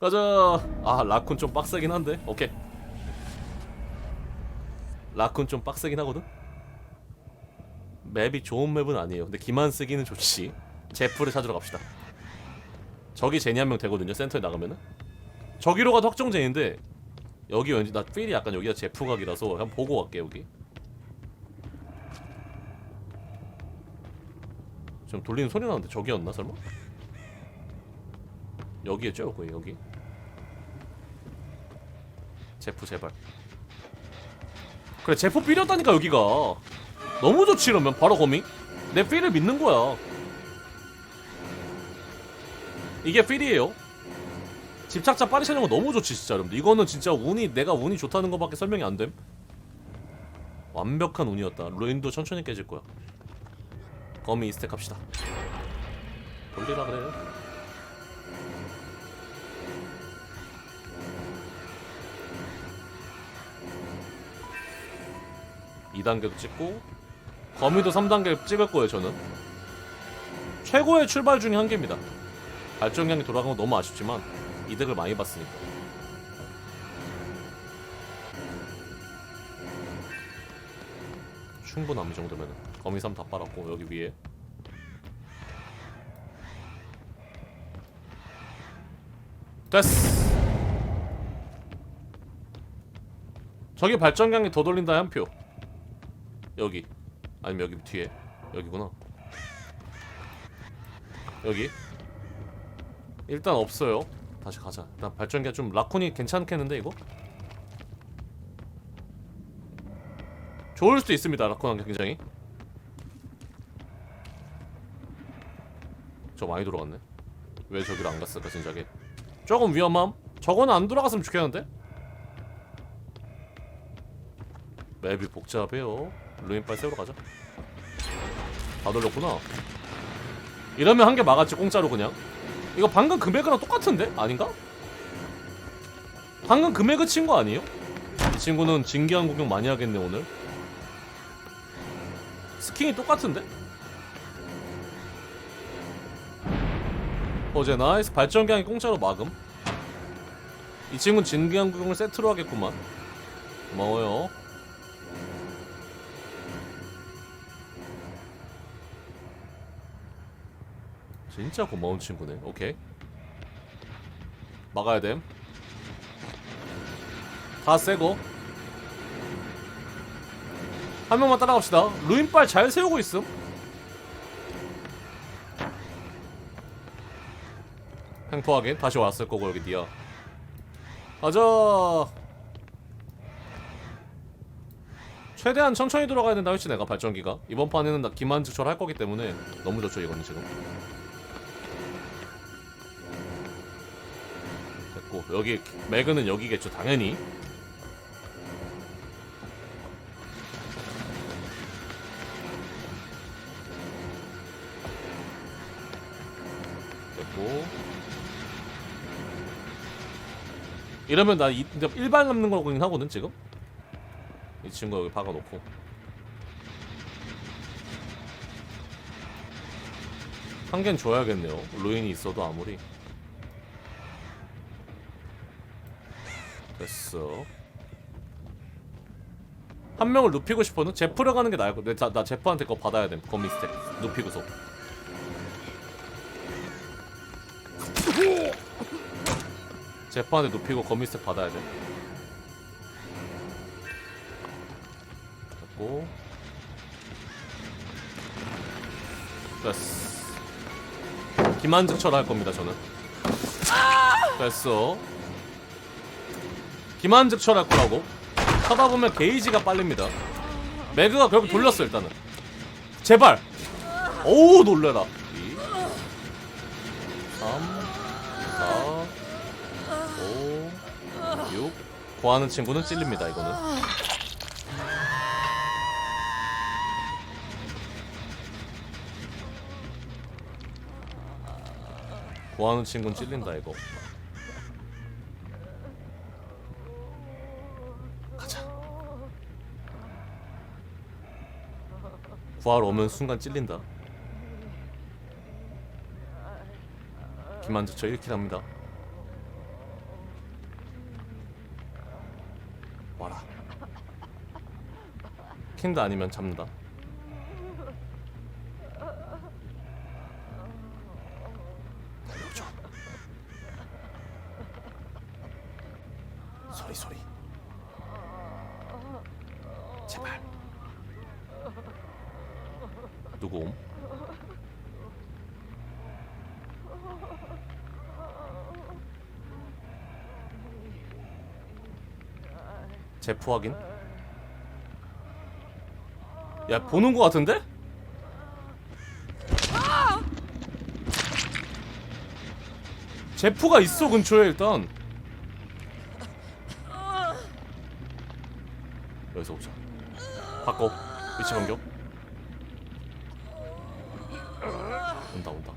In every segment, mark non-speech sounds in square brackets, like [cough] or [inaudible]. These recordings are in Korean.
가자. 아 라쿤 좀 빡세긴 한데. 오케이. 라쿤 좀 빡세긴 하거든? 맵이 좋은 맵은 아니에요. 근데 기만 쓰기는 좋지. 제프를 찾으러 갑시다. 저기 제니 한 명 되거든요 센터에 나가면은. 저기로 가도 확정 제니인데 여기 왠지 나 필이 약간 여기가 제프 각이라서 한번 보고 갈게 여기. 지금 돌리는 소리 나는데 저기였나 설마? 여기였죠 여기 여기 제프 제발. 그래 제프 삐렸다니까 여기가. 너무 좋지 이러면. 바로 거미? 내 필을 믿는 거야. 이게 필이에요? 집착자 빠리 찾는 거 너무 좋지 진짜 여러분들. 이거는 진짜 운이 내가 운이 좋다는 거밖에 설명이 안됨. 완벽한 운이었다. 루인도 천천히 깨질 거야. 거미 스택 합시다. 돌리라 그래 2단계도 찍고 거미도 3단계 찍을 거예요 저는. 최고의 출발 중에 한 개입니다. 발전량이 돌아간 건 너무 아쉽지만 이득을 많이 봤으니까. 충분함 이 정도면 거미 3 다 빨았고 여기 위에. 됐어. 저기 발전량이 더 돌린다 한 표 여기. 아니면 여기 뒤에. 여기구나. 여기. 일단 없어요. 다시 가자. 일단 발전기가 좀 라콘이 괜찮겠는데 이거? 좋을 수도 있습니다 라콘한 게 굉장히. 저 많이 돌아갔네. 왜 저기로 안 갔을까 진작에. 조금 위험함? 저거는 안 돌아갔으면 좋겠는데? 맵이 복잡해요 루인 빨리 세우러 가자 다 돌렸구나 이러면 한 개 막았지 공짜로 그냥 이거 방금 금액이랑 똑같은데? 아닌가? 방금 금액을 친 거 아니에요? 이 친구는 진기한 구경 많이 하겠네 오늘 스킨이 똑같은데? 어제 나이스 발전기한이 공짜로 막음 이 친구는 진기한 구경을 세트로 하겠구만 고마워요 진짜 고마운 친구네. 오케이. 막아야 됨. 다 세고. 한 명만 따라갑시다. 루인빨 잘 세우고 있음. 횡포 하긴 다시 왔을 거고 여기 니야. 가자. 최대한 천천히 들어가야 된다 했지 내가 발전기가 이번 판에는 나 기만즉철 할 거기 때문에 너무 좋죠 이거는 지금 됐고 여기 매그는 여기겠죠 당연히. 됐고. 이러면 나 이, 일반 남는 거긴 하거든 지금? 이 친구 여기 박아놓고. 한 개는 줘야겠네요. 루인이 있어도 아무리 됐어. 한 명을 눕히고 싶어는 제프를 가는 게 나을 거. 나, 나 제프한테 그거 받아야 돼. 거미 스택 눕히고서. 제프한테 눕히고 거미 스택 받아야 돼. 됐고. 됐어. 기만즉철 할 겁니다 저는. 됐어. 기만즉 철할 거라고 하다 보면 게이지가 빨립니다. 매그가 결국 돌렸어 일단은. 제발. 오우 놀래라. 2 3 4 5 6 구하는 친구는 찔립니다 이거는. 구하는 친구는 찔린다 이거. 부하로 오면 순간 찔린다. 기만주쳐 이렇게 됩니다. 와라. 킨다 아니면 잡는다. 소리 소리. 누구 옴? 제프 확인 야 보는 거 같은데? 제프가 있어 근처에 일단 여기서 오자 바꿔 위치 변경 온다 온다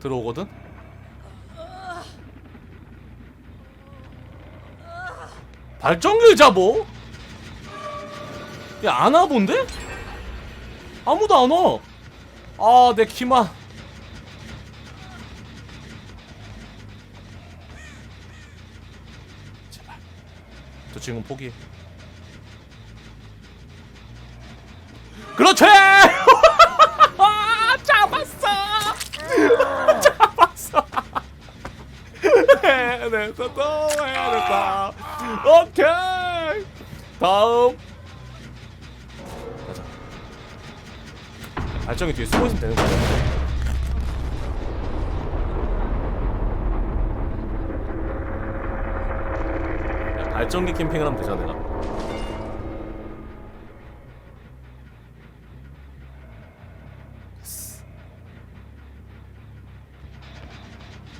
들어오거든? 발전기 의자 뭐? 야, 안 와 본데? 아무도 안 와. 아, 내 키만. 제발. 저 친구 포기해. 그렇지! [laughs] 잡았어! [laughs] 잡았어! [laughs] 해냈어, 또 해냈다. 오케이! 다음. 가자. 발정이 뒤에 숨어 있으면 되는 거야. 야, 발전기 캠핑을 하면 되잖아, 내가.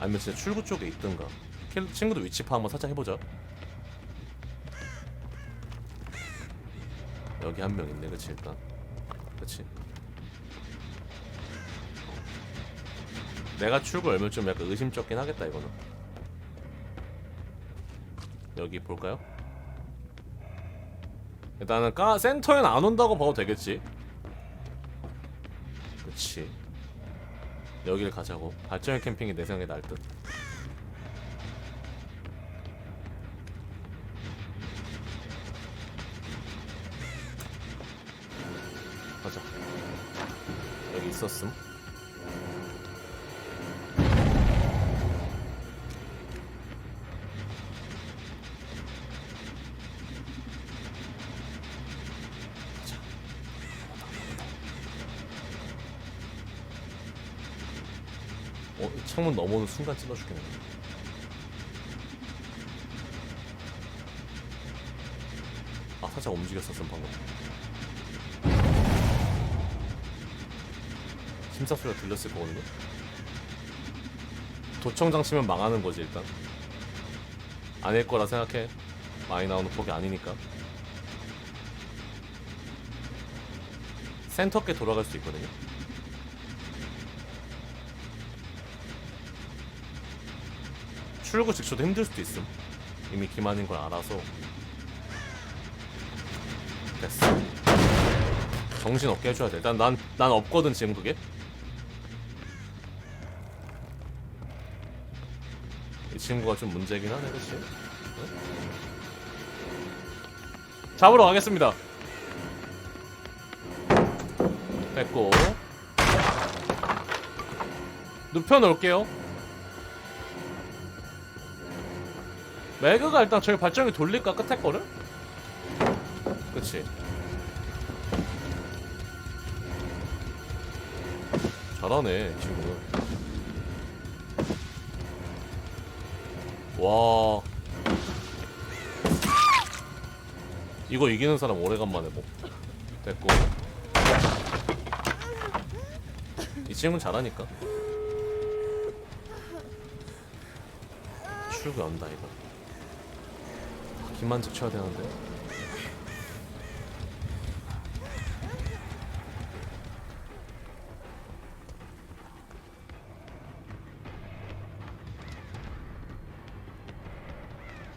아니면 진짜 출구 쪽에 있든가. 킬- 친구들 위치 파악 한번 살짝 해보자. 여기 한 명 있네, 그치 일단. 그치. 내가 출구 열면 좀 약간 의심쩍긴 하겠다 이거는. 여기 볼까요? 일단은 까 센터엔 안 온다고 봐도 되겠지. 그치. 여기를 가자고. 발전기 캠핑이 내 생각에 나을 듯. 있었음. 어, 이 창문 넘어오는 순간 찔러 죽겠네. 아, 살짝 움직였었음 방금. 심사 소리가 들렸을 거거든요. 도청장 치면 망하는 거지 일단. 아닐 거라 생각해. 많이 나오는 폭이 아니니까. 센터께 돌아갈 수 있거든요. 출구 직초도 힘들 수도 있음. 이미 기만인 걸 알아서. 됐어. 정신 없게 해줘야 돼. 일단 난, 난 없거든 지금 그게. 친구가 좀 문제긴 하네, 그치? 응? 잡으러 가겠습니다. 됐고. 눕혀놓을게요. 매그가 일단 저희 발전기 돌릴까 끝에 거를? 그치. 잘하네 친구는 와. 이거 이기는 사람 오래간만에 뭐 됐고. 이 친구는 잘하니까. 출구 연다 이거. 김만직 쳐야 되는데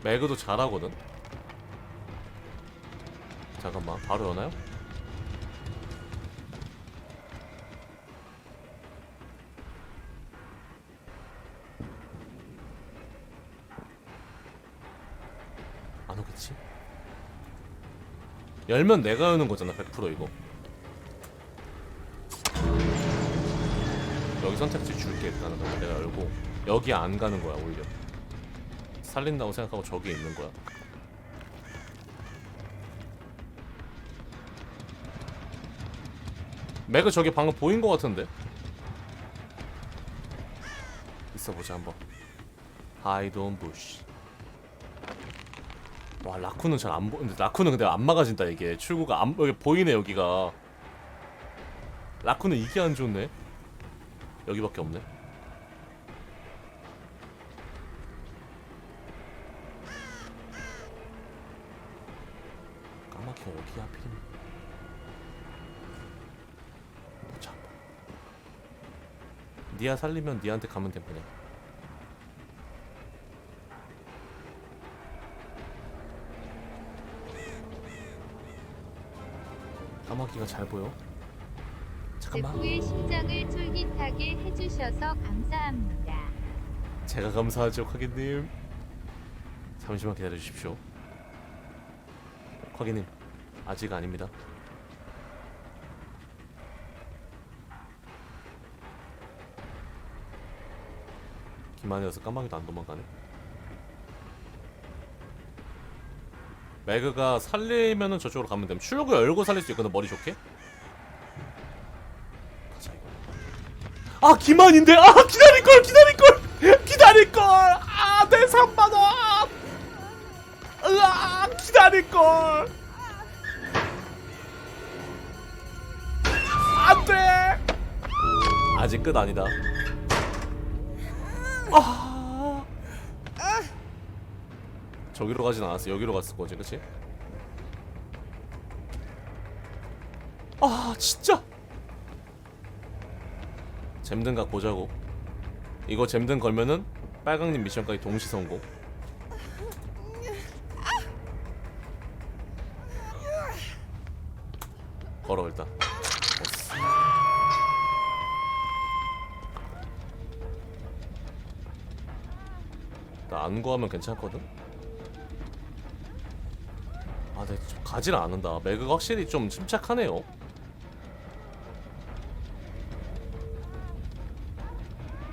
매그도 잘하거든. 잠깐만 바로 여나요? 안 오겠지? 열면 내가 여는 거잖아 100% 이거. 여기 선택지 줄게 일단은. 내가 열고. 여기 안 가는 거야 오히려. 살린다고 생각하고 저기 있는 거야. 매그 저기 방금 보인 거 같은데? 있어보자 한번. 하이돈 부시 와 라쿠는 잘 안 보는데 라쿠는 근데 안 막아진다 이게. 출구가 안 여기 보이네 여기가. 라쿠는 이게 안 좋네? 여기밖에 없네 까맣게 어디 하필 보자. 니아 살리면 니한테 가면 돼 그냥 까마귀가 잘 보여 잠깐만 제프의 심장을 쫄깃하게 해주셔서 감사합니다. 제가 감사하죠, 쿼기님. 잠시만 기다려 주십시오. 쿼기님, 아직 아닙니다. 기만이어서 까마귀도 안 도망가네. 매그가 살리면은 저쪽으로 가면 됨. 출구 열고 살릴 수 있거든 머리 좋게. 아 기만인데 아 기다릴 걸 기다릴 걸 [laughs] 기다릴 걸아내 3만 원 으아 기다릴 걸. 안돼. 아직 끝 아니다. 아. 저기로 가진 않았어. 여기로 갔을 거지 그치? 아 진짜. 잼든 각 보자고. 이거 잼든 걸면은 빨강님 미션까지 동시 성공 걸어 일단. 어스. 나안 구하면 괜찮거든? 아 근데 좀 가지를 않는다. 매그가 확실히 좀 침착하네요.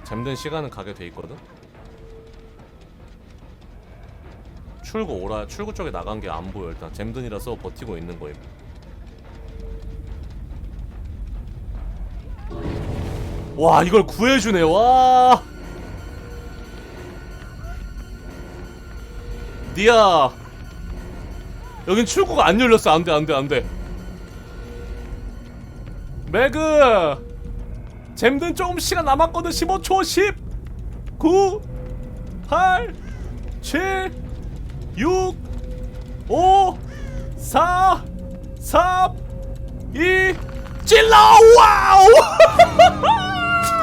잠든 시간은 가게 돼 있거든. 출구 오라 출구 쪽에 나간 게 안 보여. 일단 잼든이라서 버티고 있는 거예 와 이걸 구해주네. 와. 니야. 여긴 출구가 안 열렸어. 안돼 안돼 안돼. 매그. 잼든 조금 시간 남았거든. 15초 10 9 8 7 6 5 4 3 2 찔러! 와우 [laughs]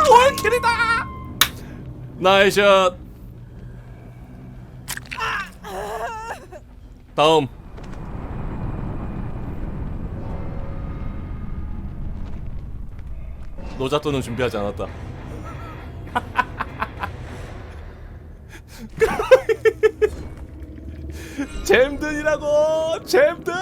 월킬이다 나이샷. 다음. 노자또는 준비하지 않았다. [laughs] 잼든이라고 잼든